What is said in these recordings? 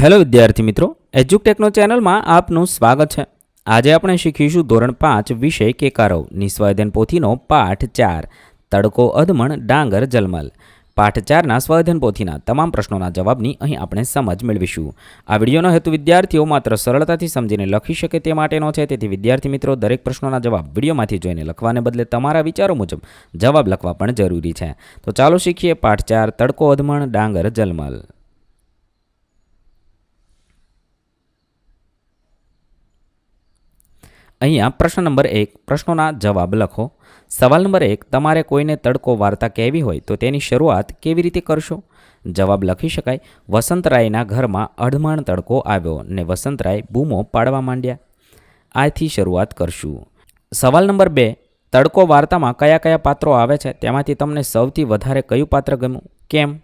Hello વિદ્યાર્થી મિત્રો, એજ્યુકટેકનો ચેનલમાં આપનું સ્વાગત છે. આજે આપણે શીખીશું ધોરણ પાંચ, વિષય કેકારવ નિસ્વાધ્યન પોથીનો પાઠ ચાર, તડકો, અધમણ, ડાંગર, જલમલ. પાઠ ચારના સ્વાધ્યન પોથીના તમામ પ્રશ્નોના જવાબની અહીં આપણે સમજ મેળવીશું. આ વિડીયોનો હેતુ વિદ્યાર્થીઓ માત્ર સરળતાથી સમજીને લખી શકે તે માટેનો છે, તેથી વિદ્યાર્થી મિત્રો, દરેક પ્રશ્નોના જવાબ વિડીયોમાંથી જોઈને લખવાને બદલે તમારા વિચારો મુજબ જવાબ લખવા પણ જરૂરી છે. તો ચાલો શીખીએ પાઠ ચાર, તડકો, અધમણ, ડાંગર, જલમલ. અહીંયા પ્રશ્ન નંબર એક, પ્રશ્નોના જવાબ લખો. સવાલ નંબર એક, તમારે કોઈને તડકો વાર્તા કહેવી હોય તો તેની શરૂઆત કેવી રીતે કરશો? જવાબ લખી શકાય વસંતરાયના ઘરમાં અડમાણ તડકો આવ્યો ને વસંતરાય બૂમો પાડવા માંડ્યા. આથી શરૂઆત કરશું. સવાલ નંબર બે, તડકો વાર્તામાં કયા કયા પાત્રો આવે છે? તેમાંથી તમને સૌથી વધારે કયું પાત્ર ગમ્યું? કેમ?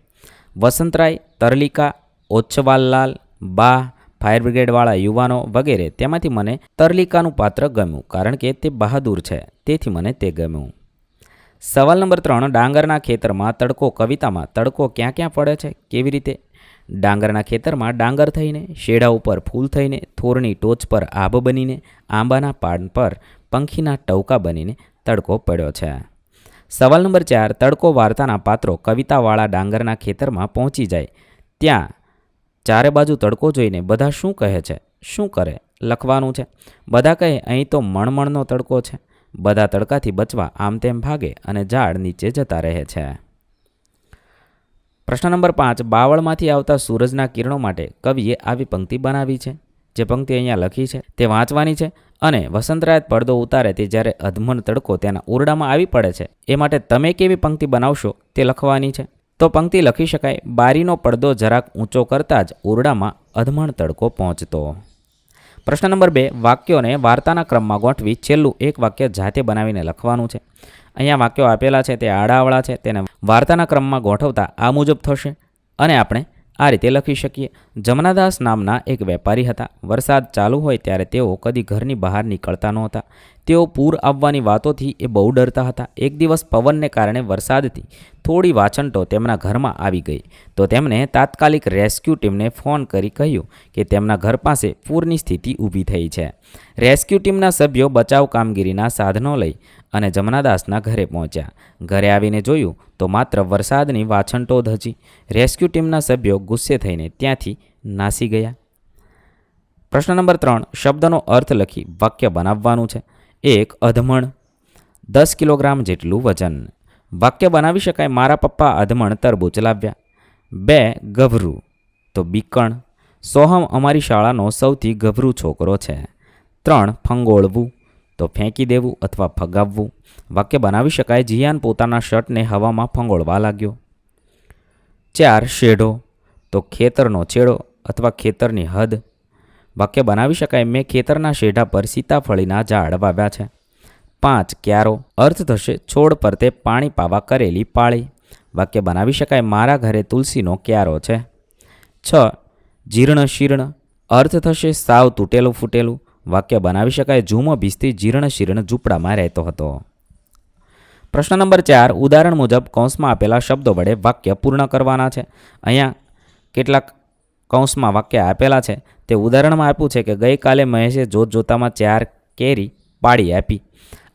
વસંતરાય તરલિકા, ઓચ્છવાલલાલ, બા ફાયર બ્રિગેડવાળા યુવાનો વગેરે તેમાંથી મને તરલિકાનું પાત્ર ગમ્યું કારણ કે તે બહાદુર છે, તેથી મને તે ગમ્યું. સવાલ નંબર ત્રણ, ડાંગરના ખેતરમાં તડકો કવિતામાં તડકો ક્યાં ક્યાં પડે છે, કેવી રીતે? ડાંગરના ખેતરમાં ડાંગર થઈને શેઢા ઉપર ફૂલ થઈને, થોરની ટોચ પર આભ બનીને, આંબાના પાન પર પંખીના ટવકા બનીને તડકો પડ્યો છે. સવાલ નંબર ચાર, તડકો વાર્તાના પાત્રો કવિતાવાળા ડાંગરના ખેતરમાં પહોંચી જાય. ત્યાં ચારે બાજુ તડકો જોઈને બધા શું કહે છે? શું કરે? લખવાનું છે. બધા કહે, અહીં તો મણમણનો તડકો છે. બધા તડકાથી બચવા આમ તેમ ભાગે અને ઝાડ નીચે જતા રહે છે. પ્રશ્ન નંબર પાંચ. બાવળમાંથી આવતા સૂરજના કિરણો માટે કવિએ આવી પંક્તિ બનાવી છે. જે પંક્તિ અહીંયા લખી છે. તે વાંચવાની છે અને વસંતરાય પડદો ઉતારે તે જ્યારે અધમન તડકો તેના ઓરડામાં આવી પડે છે, એ માટે તમે કેવી પંક્તિ બનાવશો તે લખવાની છે. તો પંક્તિ લખી શકાય, બારીનો પડદો જરાક ઊંચો કરતાં જ ઓરડામાં અધમણ તડકો પહોંચતો. પ્રશ્ન નંબર બે, વાક્યોને વાર્તાના ક્રમમાં ગોઠવી છેલ્લું એક વાક્ય જાતે બનાવીને લખવાનું છે. અહીંયા વાક્યો આપેલા છે, તે આડાવળા છે, તેને વાર્તાના ક્રમમાં ગોઠવતા આ મુજબ થશે. અને આપણે આ રીતે લખી શકીએ. જમનાદાસ નામના એક વેપારી હતા. વરસાદ ચાલુ હોય ત્યારે તેઓ કદી ઘરની બહાર નીકળતા નહોતા. તેઓ પૂર આવવાની વાતોથી એ બહુ ડરતા હતા. એક દિવસ પવનને કારણે વરસાદથી થોડી વાછંટો તેમના ઘરમાં આવી ગઈ. તો તેમણે તાત્કાલિક રેસ્ક્યુ ટીમને ફોન કરી કહ્યું કે તેમના ઘર પાસે પૂરની સ્થિતિ ઊભી થઈ છે. રેસ્ક્યુ ટીમના સભ્યો બચાવ કામગીરીના સાધનો લઈ અને જમનાદાસના ઘરે પહોંચ્યા. ઘરે આવીને જોયું તો માત્ર વરસાદની વાછંટો જ હતી. રેસ્ક્યુ ટીમના સભ્યો ગુસ્સે થઈને ત્યાંથી નાસી ગયા. પ્રશ્ન નંબર ત્રણ, શબ્દનો અર્થ લખી વાક્ય બનાવવાનું છે. એક, અધમણ. દસ કિલોગ્રામ જેટલું વજન. વાક્ય બનાવી શકાય મારા પપ્પા અધમણ તરબૂચ લાવ્યા. બે, ગભરું. તો બીકણ સોહમ અમારી શાળાનો સૌથી ગભરું છોકરો છે. ત્રણ, ફંગોળવું. તો ફેંકી દેવું અથવા ફગાવવું. વાક્ય બનાવી શકાય. જીયાન પોતાના શર્ટને હવામાં ફંગોળવા લાગ્યો. ચાર, શેઢો. તો ખેતરનો છેડો અથવા ખેતરની હદ. વાક્ય બનાવી શકાય. મેં ખેતરના શેઢા પર સીતાફળીના ઝાડ વાવ્યા છે. પાંચ, ક્યારો. અર્થ થશે છોડ પર તે પાણી પાવા કરેલી પાળી. વાક્ય બનાવી શકાય. મારા ઘરે તુલસીનો ક્યારો છે. છ, જીર્ણ શીર્ણ. અર્થ થશે સાવ તૂટેલું ફૂટેલું. વાક્ય બનાવી શકાય. જૂમો ભીસતી જીર્ણ શીર્ણ ઝૂંપડામાં રહેતો હતો. પ્રશ્ન નંબર ચાર, ઉદાહરણ મુજબ કૌંસમાં આપેલા શબ્દો વડે વાક્ય પૂર્ણ કરવાના છે. અહીંયા કેટલાક કૌંસમાં વાક્ય આપેલા છે. તે ઉદાહરણમાં આપ્યું છે કે ગઈકાલે મહેશે જોત જોતામાં ચાર કેરી પાડી આપી.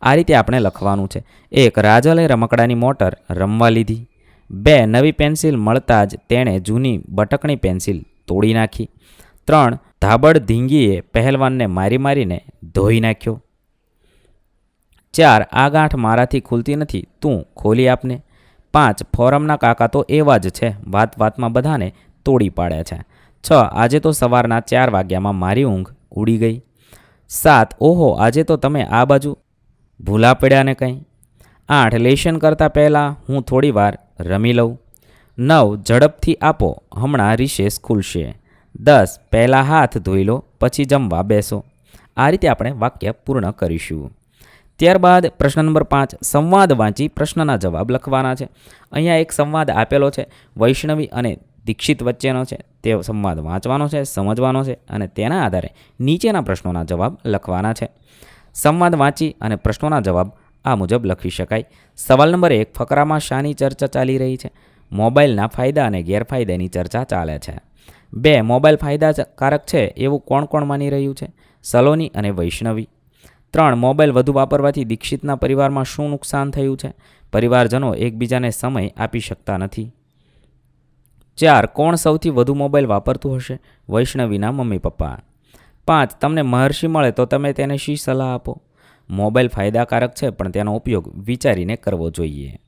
આ રીતે આપણે લખવાનું છે. એક, રાજલે રમકડાની મોટર રમવા લીધી. બે, નવી પેન્સિલ મળતા જ તેણે જૂની બટકણી પેન્સિલ તોડી નાખી. ત્રણ ધાબડ ધીંગીએ પહેલવાનને મારી મારીને ધોઈ નાખ્યો. ચાર આ ગાંઠ મારાથી ખુલતી નથી, તું ખોલી આપને. પાંચ ફોરમના કાકા તો એવા જ છે, વાત વાતમાં બધાને તોડી પાડે છે. છ આજે તો સવારના ચાર વાગ્યામાં મારી ઊંઘ ઉડી ગઈ. સાત ઓહો, આજે તો તમે આ બાજુ ભૂલા પડ્યા ને કંઈ. આઠ લેશન કરતાં પહેલાં હું થોડી વાર રમી લઉં. નવ ઝડપથી આપો, હમણાં રિશેષ ખુલશે. દસ, પહેલાં હાથ ધોઈ લો, પછી જમવા બેસો. આ રીતે આપણે વાક્ય પૂર્ણ કરીશું. ત્યારબાદ પ્રશ્ન નંબર પાંચ, સંવાદ વાંચી પ્રશ્નના જવાબ લખવાના છે. અહીંયા એક સંવાદ આપેલો છે, વૈષ્ણવી અને દીક્ષિત વચ્ચેનો છે. તે સંવાદ વાંચવાનો છે, સમજવાનો છે અને તેના આધારે નીચેના પ્રશ્નોના જવાબ લખવાના છે. સંવાદ વાંચી અને પ્રશ્નોના જવાબ આ મુજબ લખી શકાય. સવાલ નંબર એક, ફકરામાં શાની ચર્ચા ચાલી રહી છે. મોબાઈલના ફાયદા અને ગેરફાયદાની ચર્ચા ચાલે છે. બે, મોબાઈલ ફાયદાકારક છે એવું કોણ કોણ માની રહ્યું છે? સલોની અને વૈષ્ણવી. ત્રણ, મોબાઈલ વધુ વાપરવાથી દીક્ષિતના પરિવારમાં શું નુકસાન થયું છે? પરિવારજનો એકબીજાને સમય આપી શકતા નથી. ચાર, કોણ સૌથી વધુ મોબાઈલ વાપરતું હશે? વૈષ્ણવીના મમ્મી પપ્પા. પાંચ, તમને મહર્ષિ મળે તો તમે તેને શી સલાહ આપો? મોબાઈલ ફાયદાકારક છે, પણ તેનો ઉપયોગ વિચારીને કરવો જોઈએ.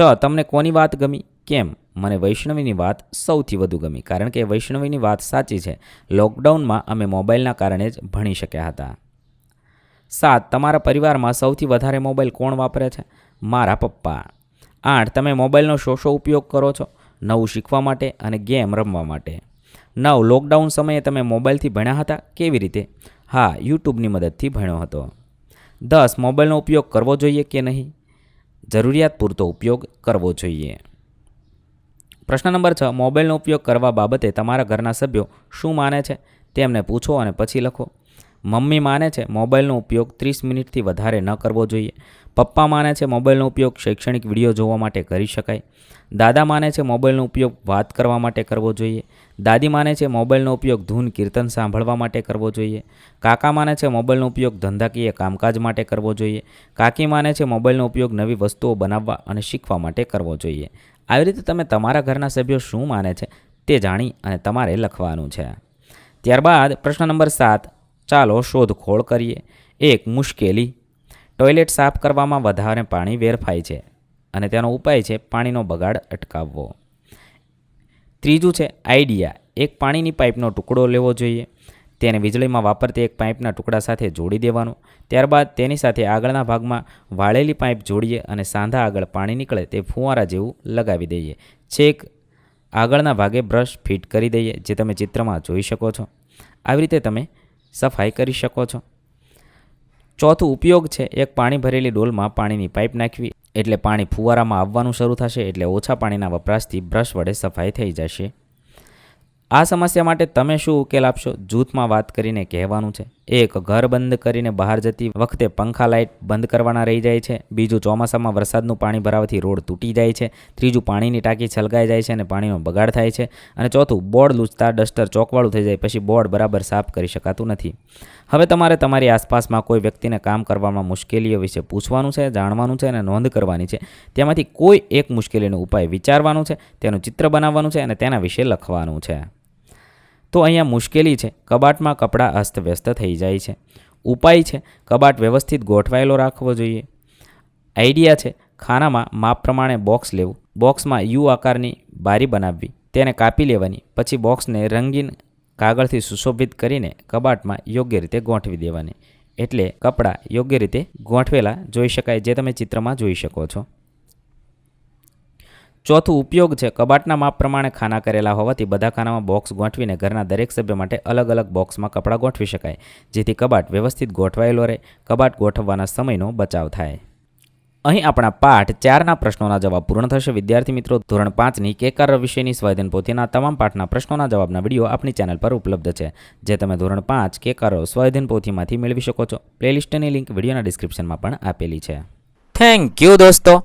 છ, તમને કોની વાત ગમી? કેમ? મને વૈષ્ણવીની વાત સૌથી વધુ ગમી, કારણ કે વૈષ્ણવીની વાત સાચી છે. લોકડાઉનમાં અમે મોબાઈલના કારણે જ ભણી શક્યા હતા. સાત, તમારા પરિવારમાં સૌથી વધારે મોબાઈલ કોણ વાપરે છે? મારા પપ્પા. આઠ, તમે મોબાઈલનો શો શો ઉપયોગ કરો છો? નવું શીખવા માટે અને ગેમ રમવા માટે. નવ, લોકડાઉન સમયે તમે મોબાઈલથી ભણ્યા હતા? કેવી રીતે? હા, યુટ્યુબની મદદથી ભણ્યો હતો. દસ, મોબાઈલનો ઉપયોગ કરવો જોઈએ કે નહીં? જરૂરિયાત પૂરતો ઉપયોગ કરવો જોઈએ. પ્રશ્ન નંબર છ. મોબાઈલનો ઉપયોગ કરવા બાબતે તમારા ઘરના સભ્યો શું માને છે? તેમને પૂછો અને પછી લખો. મમ્મી માને છે મોબાઈલનો ઉપયોગ ત્રીસ મિનિટથી વધારે ન કરવો જોઈએ. પપ્પા માને છે મોબાઈલનો ઉપયોગ શૈક્ષણિક વીડિયો જોવા માટે કરી શકાય. દાદા માને છે મોબાઈલનો ઉપયોગ વાત કરવા માટે કરવો જોઈએ. દાદી માને છે મોબાઈલનો ઉપયોગ ધૂન કીર્તન સાંભળવા માટે કરવો જોઈએ. કાકા માને છે મોબાઈલનો ઉપયોગ ધંધાકીય કામકાજ માટે કરવો જોઈએ. કાકી માને છે મોબાઈલનો ઉપયોગ નવી વસ્તુઓ બનાવવા અને શીખવા માટે કરવો જોઈએ. આવી રીતે તમે તમારા ઘરના સભ્યો શું માને છે તે જાણી અને તમારે લખવાનું છે. ત્યારબાદ પ્રશ્ન નંબર સાત ચાલો શોધખોળ કરીએ. એક મુશ્કેલી. ટોયલેટ સાફ કરવામાં વધારે પાણી વેરફાય છે અને તેનો ઉપાય છે પાણીનો બગાડ અટકાવવો. ત્રીજું છે આઈડિયા. એક પાણીની પાઇપનો ટુકડો લેવો જોઈએ. તેને વીજળીમાં વાપરતી એક પાઇપના ટુકડા સાથે જોડી દેવાનો. ત્યારબાદ તેની સાથે આગળના ભાગમાં વાળેલી પાઇપ જોડીએ અને સાંધા આગળ પાણી નીકળે તે ફુવારા જેવું લગાવી દઈએ. છેક, આગળના ભાગે બ્રશ ફિટ કરી દઈએ, જે તમે ચિત્રમાં જોઈ શકો છો. આવી રીતે તમે સફાઈ કરી શકો છો. ચોથું ઉપયોગ છે, એક પાણી ભરેલી ડોલમાં પાણીની પાઇપ નાખવી. એટલે પાણી ફુવારામાં આવવાનું શરૂ થશે, એટલે ઓછા પાણીના વપરાશથી બ્રશ વડે સફાઈ થઈ જશે. આ સમસ્યા માટે તમે શું ઉકેલ આપશો? જૂથમાં વાત કરીને કહેવાનું છે. એક, ઘર બંધ કરીને બહાર જતી વખતે પંખા લાઇટ બંધ કરવાના રહી જાય છે. બીજું, ચોમાસામાં વરસાદનું પાણી ભરાવાથી રોડ તૂટી જાય છે. ત્રીજું, પાણીની ટાંકી છલકાઈ જાય છે અને પાણીનો બગાડ થાય છે. અને ચોથું, બોર્ડ લૂંચતા ડસ્ટર ચોકવાળું થઈ જાય, પછી બોર્ડ બરાબર સાફ કરી શકાતું નથી. હવે તમારે તમારી આસપાસમાં કોઈ વ્યક્તિને કામ કરવામાં મુશ્કેલીઓ વિશે પૂછવાનું છે, જાણવાનું છે અને નોંધ કરવાની છે. તેમાંથી કોઈ એક મુશ્કેલીનો ઉપાય વિચારવાનું છે, તેનું ચિત્ર બનાવવાનું છે અને તેના વિશે લખવાનું છે. તો અહીંયા મુશ્કેલી છે. કબાટમાં કપડાં અસ્તવ્યસ્ત થઈ જાય છે. ઉપાય છે, કબાટ વ્યવસ્થિત ગોઠવાયેલો રાખવો જોઈએ. આઈડિયા છે, ખાનામાં માપ પ્રમાણે બોક્સ લેવું. બોક્સમાં યુ આકારની બારી બનાવવી. તેને કાપી લેવાની. પછી બોક્સને રંગીન કાગળથી સુશોભિત કરીને કબાટમાં યોગ્ય રીતે ગોઠવી દેવાની. એટલે કપડાં યોગ્ય રીતે ગોઠવેલા જોઈ શકાય, જે તમે ચિત્રમાં જોઈ શકો છો. ચોથું ઉપયોગ છે, કબાટના માપ પ્રમાણે ખાના કરેલા હોવાથી બધા ખાનામાં બોક્સ ગોઠવીને ઘરના દરેક સભ્ય માટે અલગ અલગ બોક્સમાં કપડાં ગોઠવી શકાય, જેથી કબાટ વ્યવસ્થિત ગોઠવાયેલો રહે, કબાટ ગોઠવવાના સમયનો બચાવ થાય. અહીં આપણા પાઠ ચારના પ્રશ્નોના જવાબ પૂર્ણ થશે. વિદ્યાર્થી મિત્રો, ધોરણ પાંચની કેકાર વિષયની સ્વાધીન પોથીના તમામ પાઠના પ્રશ્નોના જવાબના વીડિયો આપણી ચેનલ પર ઉપલબ્ધ છે, જે તમે ધોરણ પાંચ કેકારો સ્વાધીન પોથીમાંથી મેળવી શકો છો. પ્લેલિસ્ટની લિંક વિડીયોના ડિસ્ક્રિપ્શનમાં પણ આપેલી છે. થેન્ક યુ દોસ્તો.